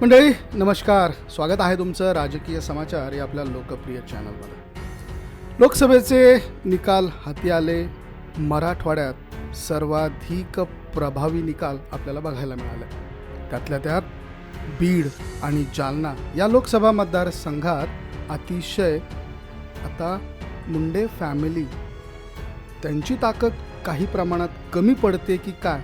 मंडळी नमस्कार. स्वागत आहे तुमचं राजकीय समाचार या आपल्या लोकप्रिय चॅनलवर लोकसभेचे निकाल हाती आले. मराठवाड्यात सर्वाधिक प्रभावी निकाल आपल्याला बघायला मिळाले. त्यातल्या त्यात बीड आणि जालना या लोकसभा मतदारसंघात अतिशय आता मुंडे फॅमिली त्यांची ताकद काही प्रमाणात कमी पडते की काय?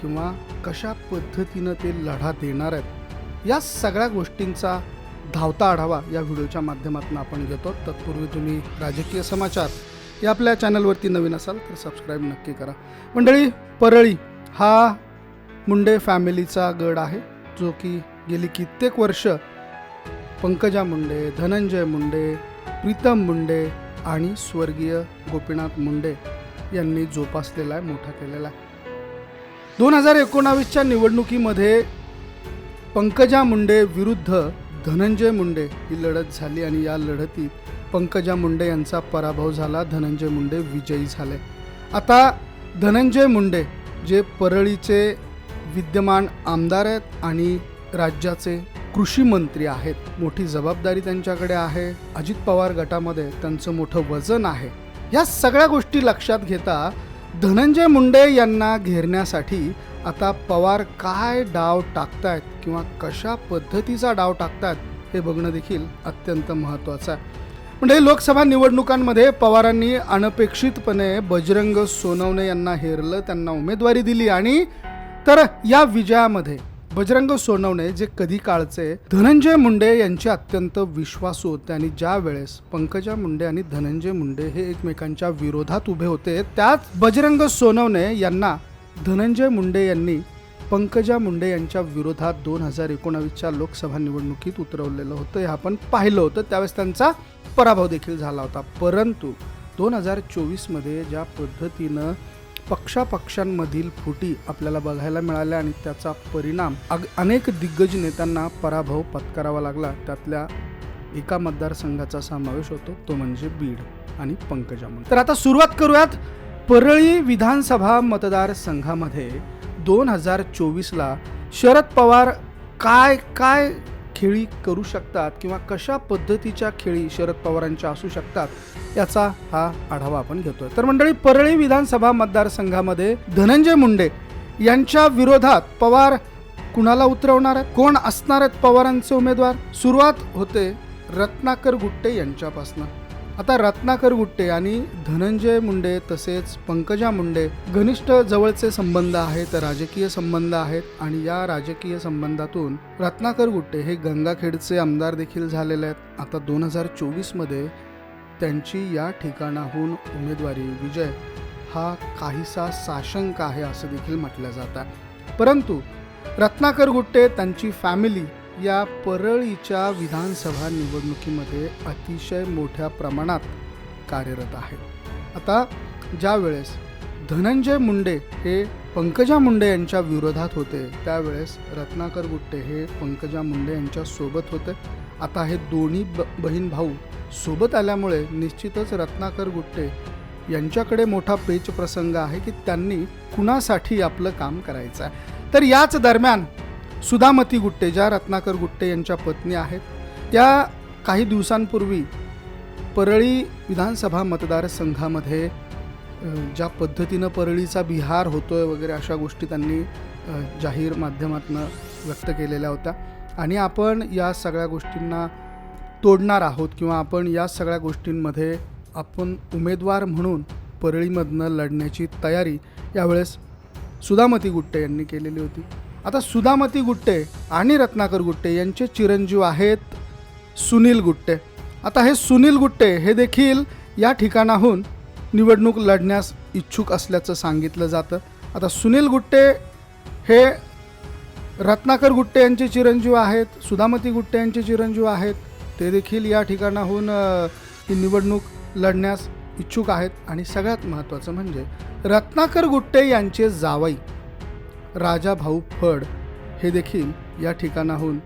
किंवा कशा पद्धतीनं ते लढा देणार आहेत? या सगळ्या गोष्टींचा धावता आढावा या व्हिडिओच्या माध्यमातून आपण घेतो. तत्पूर्वी तुम्ही राजकीय समाचार या आपल्या चॅनलवरती नवीन असाल तर सबस्क्राईब नक्की करा. मंडळी परळी हा मुंडे फॅमिलीचा गड आहे जो की गेली कित्येक वर्ष पंकजा मुंडे धनंजय मुंडे प्रीतम मुंडे आणि स्वर्गीय गोपीनाथ मुंडे यांनी जोपासलेला आहे मोठा केलेला आहे. दोन हजार एकोणावीसच्या निवडणुकीमध्ये पंकजा मुंडे विरुद्ध धनंजय मुंडे ही लढत झाली आणि या लढतीत पंकजा मुंडे यांचा पराभव झाला धनंजय मुंडे विजयी झाले. आता धनंजय मुंडे जे परळीचे विद्यमान आमदार आहेत आणि राज्याचे कृषी मंत्री आहेत मोठी जबाबदारी त्यांच्याकडे आहे. अजित पवार गटामध्ये त्यांचं मोठं वजन आहे. या सगळ्या गोष्टी लक्षात घेता धनंजय मुंडे यांना घेरण्यासाठी आता पवार काय डाव टाकतायत किंवा कशा पद्धतीचा डाव टाकतायत हे बघणं देखील अत्यंत महत्त्वाचं आहे. म्हणजे लोकसभा निवडणुकांमध्ये पवारांनी अनपेक्षितपणे बजरंग सोनवणे यांना हेरलं त्यांना उमेदवारी दिली आणि तर या विजयामध्ये बजरंग सोनवणे जे कधी काळचे धनंजय मुंडे यांचे अत्यंत विश्वासू होते आणि ज्या वेळेस पंकजा मुंडे आणि धनंजय मुंडे हे एकमेकांच्या विरोधात उभे होते त्याच बजरंग सोनवणे यांना धनंजय मुंडे यांनी पंकजा मुंडे यांच्या विरोधात दोन हजार एकोणावीसच्या लोकसभा निवडणुकीत उतरवलेलं होतं. हे आपण पाहिलं होतं. त्यावेळेस त्यांचा पराभव देखील झाला होता. परंतु दोन हजार चोवीसमध्ये ज्या पद्धतीनं पक्षापक्षांमधील फुटी आपल्याला बघायला मिळाल्या आणि त्याचा परिणाम अग अनेक दिग्गज नेत्यांना पराभव पत्करावा लागला त्यातल्या एका मतदारसंघाचा समावेश होतो. तो म्हणजे बीड आणि पंकजा मुंडे. तर आता सुरुवात करूयात. परळी विधानसभा मतदारसंघामध्ये दोन हजार चोवीसला शरद पवार काय काय खेळी करू शकतात किंवा कशा पद्धतीच्या खेळी शरद पवारांच्या असू शकतात याचा हा आढावा आपण घेतोय. तर मंडळी परळी विधानसभा मतदारसंघामध्ये धनंजय मुंडे यांच्या विरोधात पवार कुणाला उतरवणार आहेत? कोण असणार आहेत पवारांचे उमेदवार? सुरुवात होते रत्नाकर गुट्टे यांच्यापासून. आता रत्नाकर गुट्टे आणि धनंजय मुंडे तसेच पंकजा मुंडे घनिष्ठ जवळचे संबंध आहेत राजकीय संबंध आहेत आणि या राजकीय संबंधातून रत्नाकर गुट्टे हे गंगाखेडचे आमदार देखील झालेले आहेत. आता दोन हजार चोवीसमध्ये त्यांची या ठिकाणाहून उमेदवारी विजय हा काहीसा साशंक आहे असं देखील म्हटलं जात आहे. परंतु रत्नाकर गुट्टे त्यांची फॅमिली या परळीच्या विधानसभा निवडणुकीमध्ये अतिशय मोठ्या प्रमाणात कार्यरत आहे. आता ज्या वेळेस धनंजय मुंडे हे पंकजा मुंडे यांच्या विरोधात होते त्यावेळेस रत्नाकर गुट्टे हे पंकजा मुंडे यांच्या सोबत होते. आता हे दोन्ही ब बहीण भाऊ सोबत आल्यामुळे निश्चितच रत्नाकर गुट्टे यांच्याकडे मोठा पेच प्रसंग आहे की त्यांनी कुणासाठी आपलं काम करायचं आहे. तर याच दरम्यान सुधामती गुट्टे ज्या रत्नाकर गुट्टे यांच्या पत्नी आहेत त्या काही दिवसांपूर्वी परळी विधानसभा मतदारसंघामध्ये ज्या पद्धतीनं परळीचा बिहार होतोय वगैरे अशा गोष्टी त्यांनी जाहीर माध्यमातून व्यक्त केलेल्या होत्या. आणि आपण या सगळ्या गोष्टींना तोडणार आहोत किंवा आपण या सगळ्या गोष्टींमध्ये आपण उमेदवार म्हणून परळीमधनं लढण्याची तयारी यावेळेस सुधामती गुट्टे यांनी केलेली होती. आता सुधामती गुट्टे आणि रत्नाकर गुट्टे यांचे चिरंजीव आहेत सुनील गुट्टे. आता हे सुनील गुट्टे हे देखील या ठिकाणाहून निवडणूक लढण्यास इच्छुक असल्याचं सांगितलं जातं. आता सुनील गुट्टे हे रत्नाकर गुट्टे यांचे चिरंजीव आहेत सुधामती गुट्टे यांचे चिरंजीव आहेत ते देखील या ठिकाणाहून ही निवडणूक लढण्यास इच्छुक आहेत. आणि सगळ्यात महत्त्वाचं म्हणजे रत्नाकर गुट्टे यांचे जावई राजा भाऊ फड हे देखील या ठिकाणाहून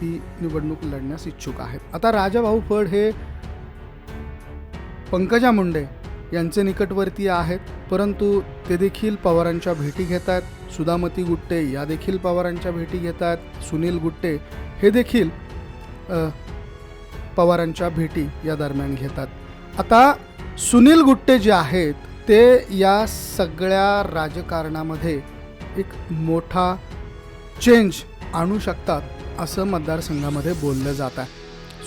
ही निवडणूक लढण्यास इच्छुक आहेत. आता राजा भाऊ फड हे पंकजा मुंडे यांचे निकटवर्तीय आहेत परंतु ते देखील पवारांच्या भेटी घेत आहेत सुधामती गुट्टे या देखील पवारांच्या भेटी घेत आहेत सुनील गुट्टे हे देखील पवारांच्या भेटी या दरम्यान घेतात. आता सुनील गुट्टे जे आहेत ते या सगळ्या राजकारणामध्ये एक मोठा चेंज आणू शकतात असं मतदारसंघामध्ये बोललं जात आहे.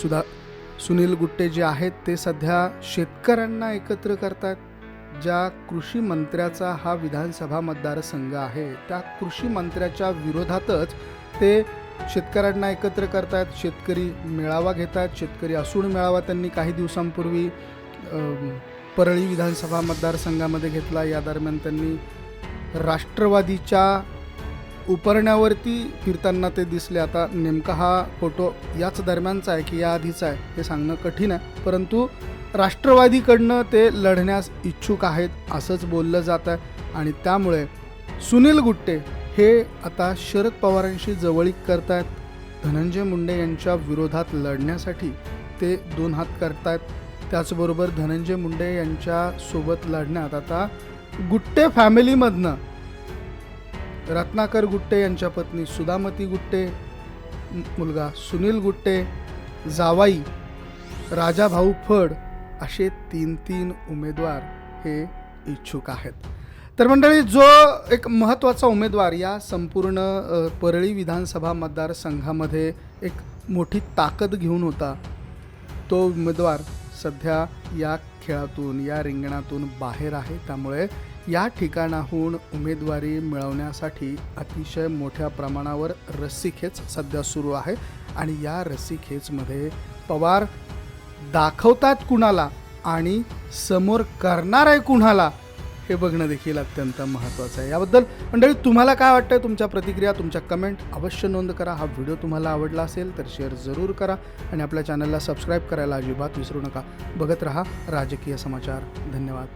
सुधा सुनील गुट्टे जे आहेत ते सध्या शेतकऱ्यांना एकत्र करतात ज्या कृषी मंत्र्याचा हा विधानसभा मतदारसंघ आहे त्या कृषी मंत्र्याच्या विरोधातच ते शेतकऱ्यांना एकत्र करतात शेतकरी मेळावा घेतात शेतकरी असूड मेळावा त्यांनी काही दिवसांपूर्वी परळी विधानसभा मतदारसंघामध्ये घेतला. या दरम्यान त्यांनी राष्ट्रवादीच्या उपरण्यावरती फिरताना ते दिसले. आता नेमका हा फोटो याच दरम्यानचा आहे की या आधीचा आहे हे सांगणं कठीण आहे. परंतु राष्ट्रवादीकडनं ते लढण्यास इच्छुक आहेत असंच बोललं जात आहे. आणि त्यामुळे सुनील गुट्टे हे आता शरद पवारांशी जवळीक करतायत. धनंजय मुंडे यांच्या विरोधात लढण्यासाठी ते दोन हात करतायत. त्याचबरोबर धनंजय मुंडे यांच्या सोबत लढण्यात आता गुट्टे फॅमिलीमधनं रत्नाकर गुट्टे यांच्या पत्नी सुदामती गुट्टे मुलगा सुनील गुट्टे जावाई राजाभाऊ फड असे तीन तीन उमेदवार हे इच्छुक आहेत. तर मंडळी जो एक महत्त्वाचा उमेदवार या संपूर्ण परळी विधानसभा मतदारसंघामध्ये एक मोठी ताकद घेऊन होता तो उमेदवार सध्या या खेळातून या रिंगणातून बाहेर आहे. त्यामुळे या ठिकाणाहून उमेदवारी मिळवण्यासाठी अतिशय मोठ्या प्रमाणावर रस्सीखेच सध्या सुरू आहे. आणि या रस्सीखेचमध्ये पवार दाखवतात कुणाला आणि समोर करणार आहे कुणाला हे बघणं देखील अत्यंत महत्त्वाचं आहे. याबद्दल मंडळी तुम्हाला काय वाटतं तुमच्या प्रतिक्रिया तुमच्या कमेंट अवश्य नोंद करा. हा व्हिडिओ तुम्हाला आवडला असेल तर शेअर जरूर करा आणि आपल्या चॅनलला सबस्क्राईब करायला अजिबात विसरू नका. बघत रहा राजकीय समाचार. धन्यवाद.